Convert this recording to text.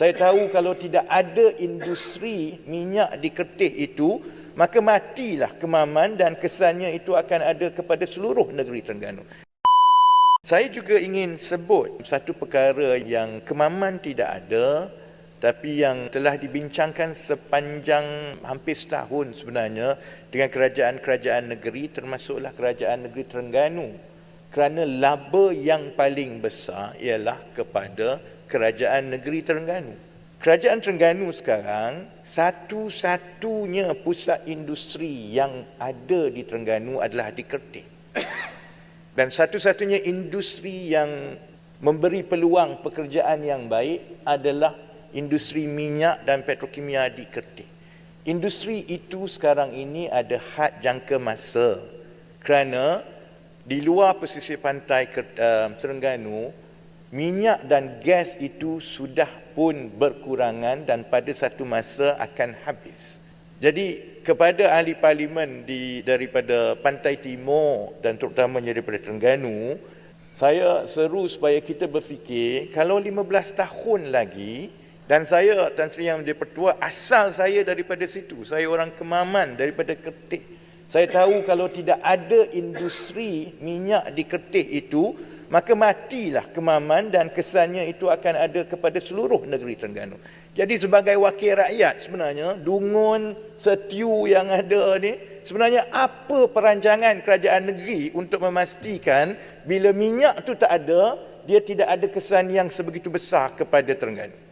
Saya tahu kalau tidak ada industri minyak di Kertih itu, maka matilah kemaman dan kesannya itu akan ada kepada seluruh negeri Terengganu. Saya juga ingin sebut satu perkara yang kemaman tidak ada tapi yang telah dibincangkan sepanjang hampir setahun sebenarnya dengan kerajaan-kerajaan negeri termasuklah kerajaan negeri Terengganu kerana laba yang paling besar ialah kepada kerajaan negeri Terengganu. Kerajaan Terengganu sekarang satu-satunya pusat industri yang ada di Terengganu adalah di Kertih. Dan satu-satunya industri yang memberi peluang pekerjaan yang baik adalah industri minyak dan petrokimia di Kertih. Industri itu sekarang ini ada had jangka masa kerana di luar pesisir pantai uh, Terengganu minyak dan gas itu sudah pun berkurangan dan pada satu masa akan habis. Jadi kepada ahli parlimen di daripada pantai timur dan terutamanya daripada Terengganu, saya seru supaya kita berfikir kalau 15 tahun lagi dan saya Tan Sri Yang menjadi pertua asal saya daripada situ. Saya orang Kemaman daripada Kertih. Saya tahu kalau tidak ada industri minyak di Kertih itu, maka matilah kemaman dan kesannya itu akan ada kepada seluruh negeri Terengganu. Jadi sebagai wakil rakyat sebenarnya dungun setiu yang ada ni sebenarnya apa perancangan kerajaan negeri untuk memastikan bila minyak tu tak ada dia tidak ada kesan yang sebegitu besar kepada Terengganu.